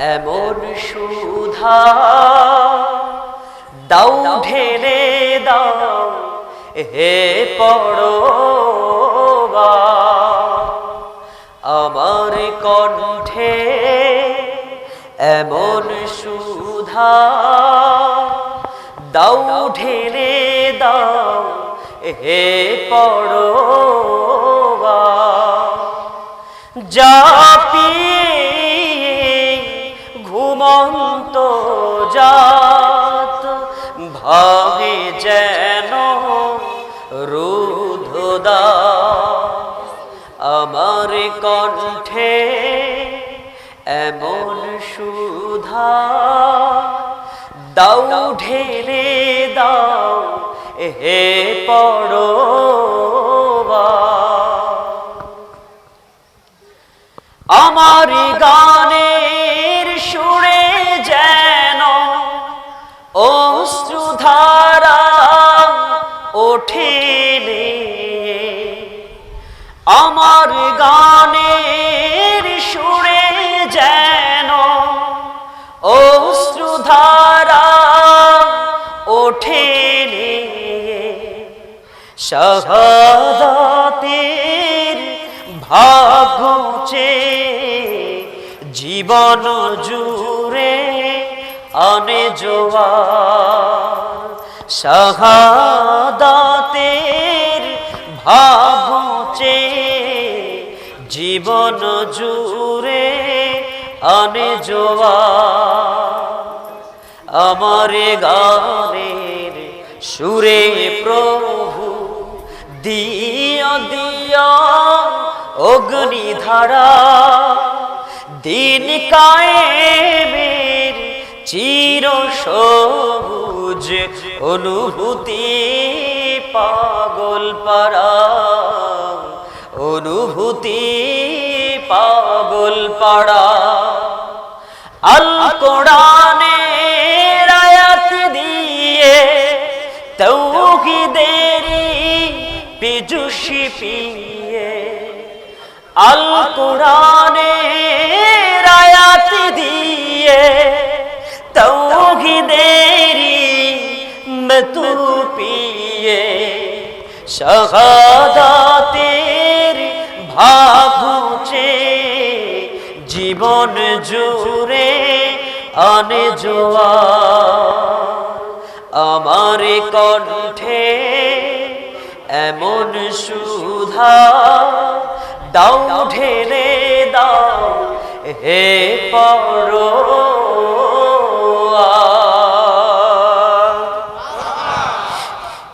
এমন সুধা। দাও ঢেলে দাও, হে পড়বা আমার কণ্ঠে এমন সুধা। দাও ঢেলে দাও, হে পড়বা জাপি জাত ভাবে যেন রুধদা আমার কণ্ঠে এমন সুধা। দাও ঢেলে দাও হে পড়বা আমার গানের অশ্রুধারা ওঠেলে আমার গানের সুরে যেন অশ্রুধারা ওঠেলে শাহাদাতের ভাগছে জীবন জুড়ে আনে জোয়ার শাহাদাতের ভাগছে জীবন জুড়ে আনে জোয়ার আমার গানের সুরে প্রভু দিয়া দিয়া অগ্নিধারা দিন কায়েমের চির সবুজ অনুভূতি পাগল পারা অনুভূতি পাগল পাড়া। আল কোরআনের আয়াত দিয়ে তৌহিদেরি পিজুষি পিয়ে। আল কোরআনের মতু পিয়ে শাহাদাতের ভাগুচে জীবন জুড়ে আনে জোয়া। আমার কণ্ঠে এমন সুধা, দাও ঢেলে দাও, হে পা